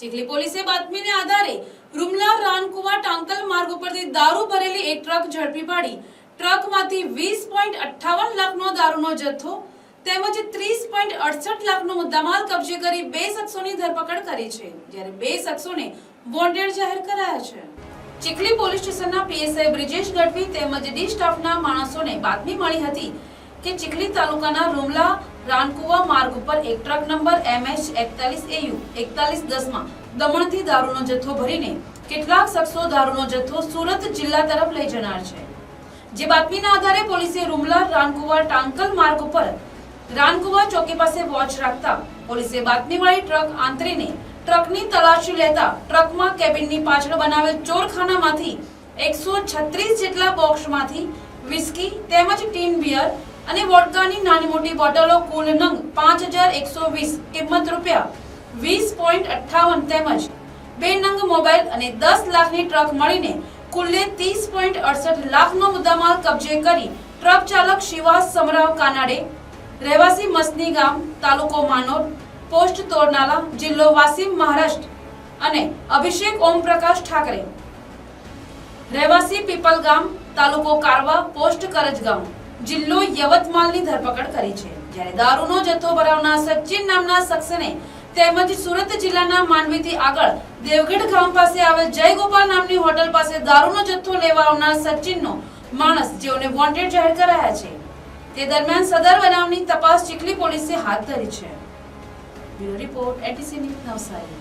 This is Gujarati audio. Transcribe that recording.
ચીખલી પોલીસે બાતમીને આધારે રૂમલા રાનકુવા ટાંકલ માર્ગ ઉપરથી દારૂ ભરેલી એક ટ્રક ઝડપી પાડી. ટ્રકમાંથી વીસ પોઈન્ટ અઠ્ઠાવન લાખનો દારૂનો જથ્થો તેમજ ત્રીસ પોઈન્ટ અડસઠ લાખનો મુદ્દામાલ કબજે કરી બે શખ્સોની ધરપકડ કરી છે, જ્યારે બે શખ્સોને વોન્ટેડ જાહેર કરાયા છે. ચીખલી પોલીસ સ્ટેશનના પીએસઆઈ બ્રિજેશ ગઢવી તેમજ ડી સ્ટાફના માણસોને બાતમી મળી હતી કે ચીખલી તાલુકાના રૂમલા રાનકુવા માર્ગ ઉપર એક ટ્રક નંબર એમએચ એકતાલીસ એયુ એકતાલીસ દમણથી દારૂનો જથ્થો ભરીને કેટલાક શખ્સો દારૂનો જથ્થો સુરત જિલ્લા તરફ લઈ જનાર છે. જે બાતમીના આધારે પોલીસે રૂમલા રાનકુવા ટાંકલ માર્ગ ઉપર રાનકુવા ચોકી પાસે વોચ રાખતા પોલીસે બાતમીવાળી ટ્રક આંતરીને ટ્રકની તલાશી લેતા ટ્રકમાં કેબિનની પાછળ બનાવેલ ચોરખાનામાંથી એકસો છત્રીસ જેટલા બોક્સમાંથી વિસ્કી તેમજ ટીન બિયર અને વોડકાની નાની મોટી બોટલો કુલ નંગ પાંચ હજાર એકસો વીસ, કિંમત રૂપિયા વીસ પોઈન્ટ અઠ્ઠાવન તેમજ બે નંગ મોબાઈલ અને દસ લાખની ટ્રક મળીને કુલ્લે ત્રીસ પોઈન્ટ અડસઠ લાખનો મુદ્દામાલ કબજે કરી ટ્રક ચાલક શિવાસ સમરાવ કાનાડે રહેવાસી મસની ગામ, તાલુકો માનોર, પોસ્ટ તોરનાલા, જિલ્લો વાસીમ મહારાષ્ટ્ર અને અભિષેક ઓમપ્રકાશ ઠાકરે. રહેવાસી પીપલ ગામ, તાલુકો કારવા, પોસ્ટ કરજગામ જિલ્લો યવતમાલની ધરપકડ કરી છે. જ્યારે દારૂનો જથ્થો ભરાવનાર સચિન નામના શખ્સને તેમજ સુરત જિલ્લાના માંડવીથી આગળ દેવગઢ ગામ પાસે આવેલ જય ગોપાલ નામની હોટલ પાસે દારૂનો જથ્થો લેવા આવનાર સચિનનો માણસ જેઓને વોન્ટેડ જાહેર કરાયા છે. તે દરમિયાન સદર બનાવની તપાસ ચીખલી પોલીસે હાથ ધરી છે. Bureau report ATC news Navsari.